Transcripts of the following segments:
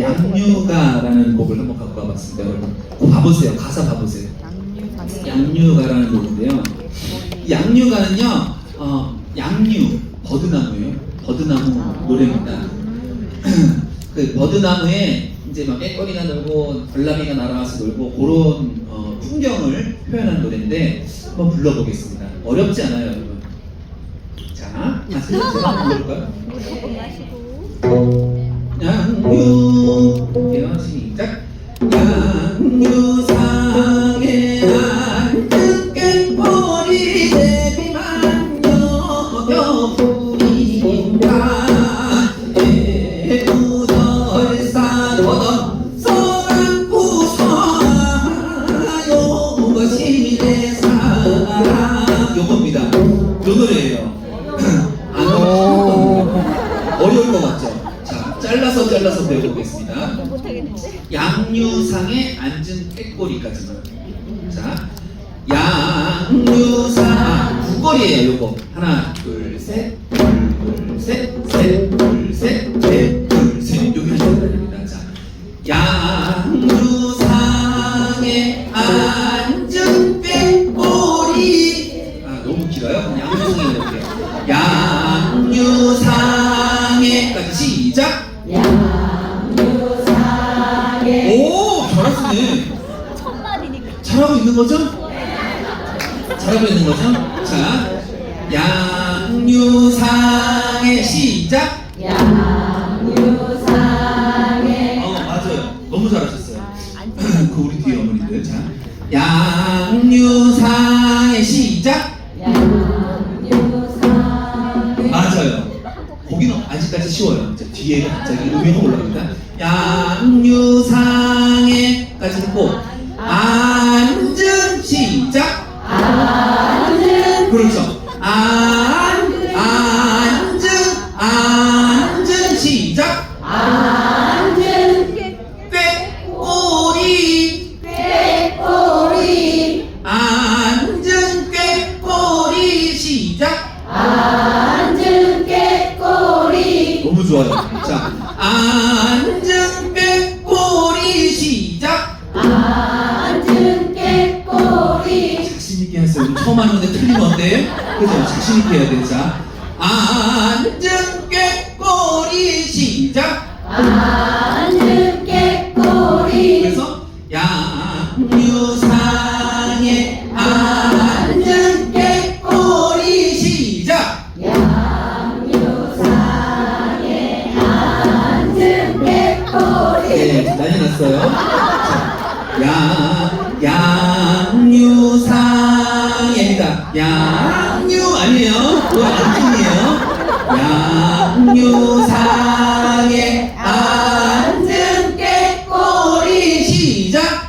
양유가라는 곡을 한번 갖고 와봤습니다. 여러분, 봐보세요. 가사 봐보세요. 양유가라는 곡인데요. 이 양유가는요, 어, 양유 버드나무예요. 버드나무 노래입니다. 그 버드나무에 이제 막 깨꼬리가 놀고 벌나비가 날아와서 놀고 그런 어, 풍경을 표현한 노래인데 한번 불러보겠습니다. 어렵지 않아요, 여러분. 자, 다시 한번 불러볼까요? 양유 이렇게요 시작 양유상에 앉은 깻포리 대비만 여겨 부린다 애우덜사도던 서랑부사요 시내 사랑 요겁니다 요 노래예요 잘라서 배워보겠습니다. 양유상에 앉은 꾀꼬리까지만. 자, 양유상 구걸이에요, 요거. 하나, 둘, 셋, 둘, 셋, 셋, 둘, 셋, 넷, 둘, 셋. 여기 하시면 됩니다. 자, 양유상에 앉은 꾀꼬리. 아, 너무 길어요? 양유상에 이렇게. 양유상에까지 시작. 오, 잘하시네. 잘하고 있는 거죠? 잘하고 있는 거죠? 자, 양유상에 시작. 어, 맞아요. 너무 잘하셨어요. 그 우리 뒤에 어머니들. 자, 양유상 음이 확 올라갑니다. 양유상에까지 했고 앉은 시작. 틀리면 어때? 그죠? 자신 있게 해야 돼. 자, 앉은 꾀꼬리 시작. 그래서 양유상에 앉은 꾀꼬리 시작. 네, 난리 났어요. 자, 양, 양유상입니다. 양유 아니에요? 안중이에요. 양유상에 앉은 깨꼬리 시작.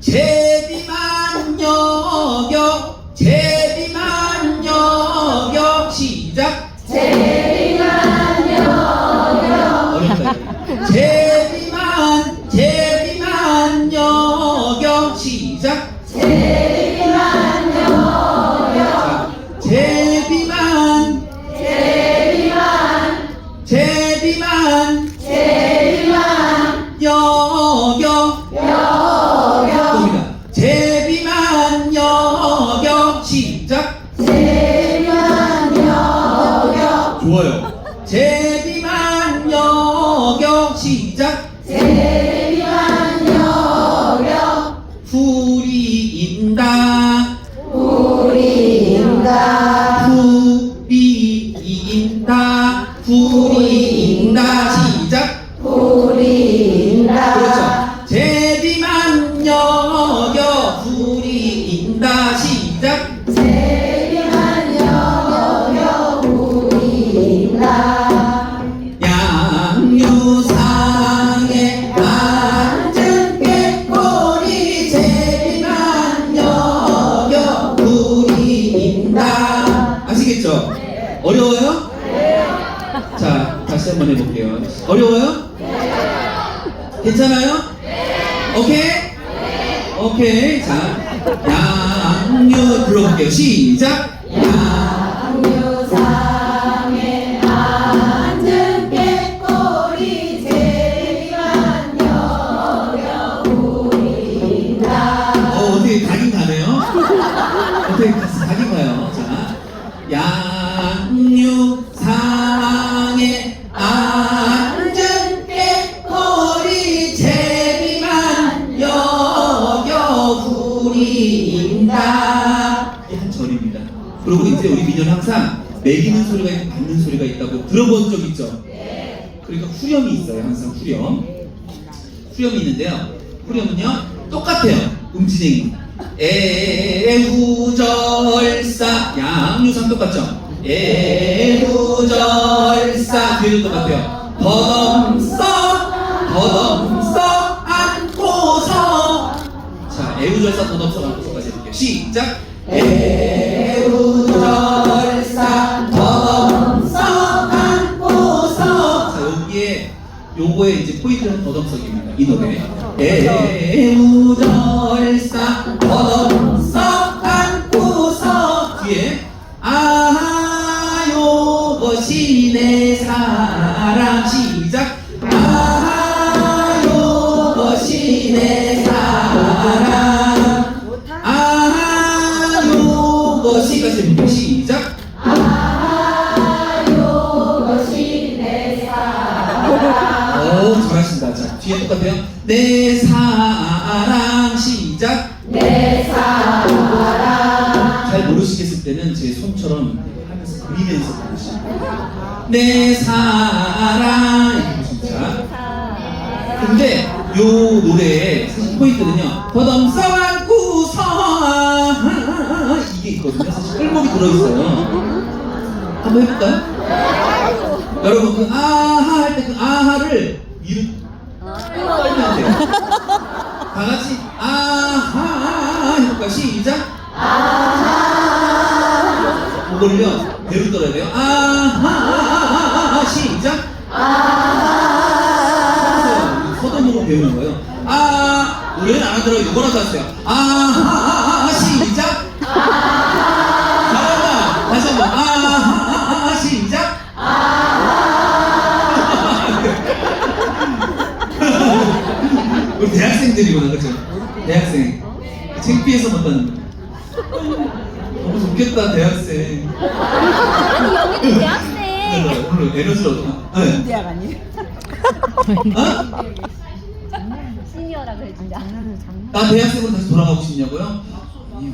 제비만 여겨, 제비만 여겨 시작. 시작. 후리인다. 후리인다. 후리인다. 시작. 그렇죠. 제비만 여겨 후리인다. 시작. 어려워요? 자 다시 한번 해볼게요 어려워요? 괜찮아요? 오케이? 오케이 자 양유 불러볼게요 시작 양육상에 앉은 깨꼬리 제비만 여겨 부린다. 한 절입니다. 그리고 이제 우리 민요는 항상 매기는 소리가 있고 받는 소리가 있다고 들어본 적 있죠? 그러니까 후렴이 있어요 항상 후렴. 후렴이 있는데요. 후렴은요 똑같아요. 음진행이. 애후절사 양유상 똑같죠? 애후절사. 뒤에도 똑같아요. 더덤써 더덤써 안고서. 자 애후절사 더덤써 안고서까지 해볼게요. 시작. 애후절사 더덤써 안고서. 자 여기에 요거에 이제 포인트는 더덤석입니다. 이 노래. 애우절사 더덤석 요것이까지 해볼게요 시작. 오 잘하신다. 자 뒤에 똑같아요. 내 사랑 시작. 내 사랑. 잘 모르시겠을 때는 제 손처럼 하면서 그리면서 부르시면 돼요. 내 사랑. 근데 요 노래의 사실 포인트는요. 더덤싸완 구 서 이게 있거든요 사실 끌목이 들어있어요 한번 해볼까요? 여러분 그 아하 할 때 그 아하를 위로 떨면 돼요. 다 같이 아하 해볼까 시작. 아하. 이거를요 배로 떨어야 돼요. 아하 시작. 아하. 서도목을 배우는 거예요. 아안 하더라도 이거라도 하세요. 아 우리 대학생들이구나 그죠? 대학생 창피해서 못하는 거 너무 좋겠다 대학생 아니 여기도 대학생. 오늘 에너지를 얻어 네. 대학 아니에요? 어? 시니어라 그래 진짜. 나 대학생으로 다시 돌아가고 싶냐고요? 아니요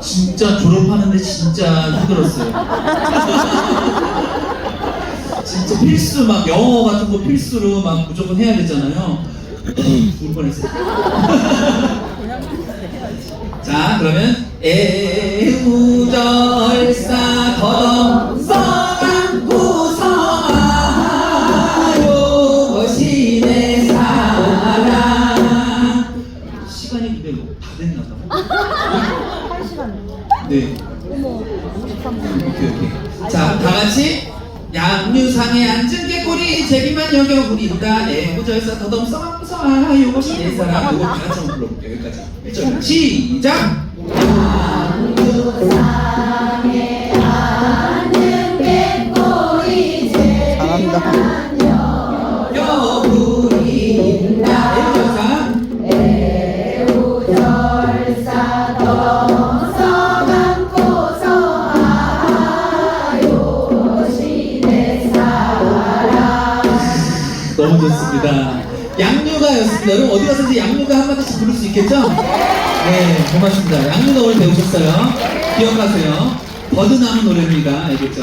진짜 졸업하는데 진짜 힘들었어요 진짜 필수 막 영어 같은 거 필수로 막 무조건 해야 되잖아요 울 뻔했어요 자 그러면 애우절사 덤성한 구성하요 것이 내 사랑 시간이 근데 다 됐나 봐. 한 시간. 네. 어머, 53분. 오케이 오케이. 자, 다 같이 양류상에 앉은 개꼬리 제비만 여겨 부린다. 애구절사 더덤성성아 요것이 내 사랑 요거 다 같이 한번 불러볼게요 여기까지 1절 시작 좋습니다. 양류가였습니다. 여러분 어디 가서 이제 양류가 한마디씩 부를 수 있겠죠? 네, 고맙습니다. 양류가 오늘 배우셨어요. 기억하세요. 버드나무 노래입니다. 알겠죠?